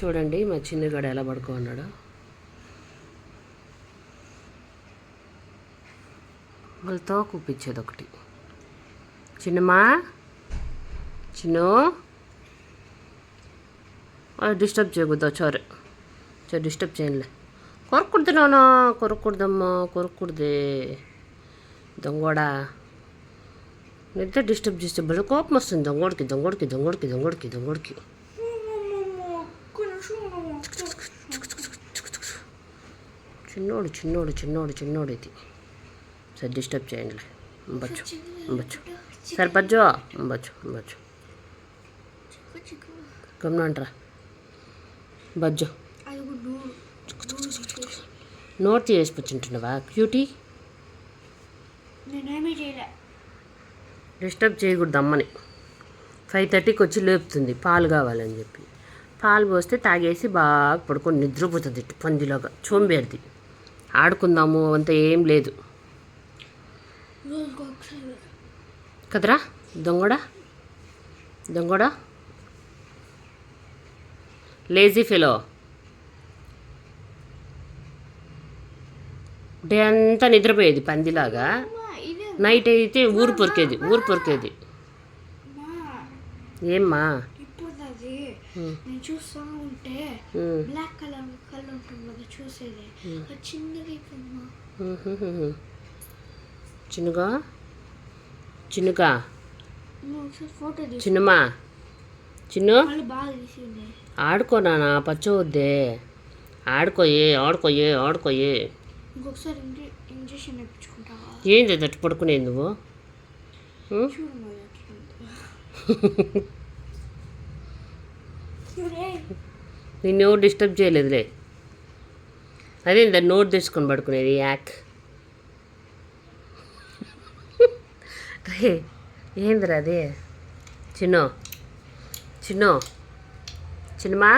చూడండి మా చిన్నగాడు ఎలా పడుకోన్నాడు. వాళ్ళతో కూపించేది ఒకటి. చిన్నమ్మా చిన్ను డిస్టర్బ్ చేయకూడదు చోరు చోరు డిస్టర్బ్ చేయనులే కొరకూడదు నానా కొరకూడదమ్మా కొరకూడదే. దొంగోడా నిద్ర డిస్టర్బ్ చేస్తే బలి కోపం వస్తుంది దొంగోడికి దొంగోడికి దొంగోడికి దొంగోడికి దొంగోడికి. చిన్నోడు చిన్నోడు చిన్నోడు చిన్నోడు ఇది. సరే డిస్టర్బ్ చేయండి అంబచ్చు అంబచ్చు. సరే బజ్జో అంబచ్చు అవ్వచ్చు గమనంటరా బజ్జో. నోట్ చేసుకొచ్చుంటున్నావా క్యూటీ? డిస్టర్బ్ చేయకూడదు అమ్మని. ఫైవ్ థర్టీకి వచ్చి లేపుతుంది పాలు కావాలని చెప్పి. పాలు పోస్తే తాగేసి బాగా పడుకొని నిద్రపోతుంది ఇటు పందిలాగా చోంబేరిది. ఆడుకుందాము అంత ఏం లేదు. కదరా దొంగడా? దొంగడా? లేజీ ఫెలో డే అంతా నిద్రపోయేది పందిలాగా. నైట్ అయితే ఊరు పొరికేది ఊరు పొరికేది. ఏమ్మా? నేను చూస్తా ఉంటే బ్లాక్ కలర్ కలర్ ఉంటుంది కదా చూసేది. అది చిన్నగా ఉమ్. చిన్నగా? చిన్నగా? చిన్నమ్మా చిన్ను? వాళ్ళు బాగా తీసింది ఆడుకో నాన్న పచ్చవద్దే. ఆడుకోయే ఆడుకోయే ఆడుకోయే. ఇంకొకసారి ఇంజ ఇంజక్షన్ వేయించుకుంటావా ఏంది అది అట్టు పడుకునేది నువ్వు? నిన్నెవరు ఎవరు డిస్టర్బ్ చేయలేదులే. అదే దాన్ని నోట్ తెచ్చుకొని పడుకునేది యాక్. రే ఏందిరా అదే? చిన్నో చిన్నో చిన్నమా?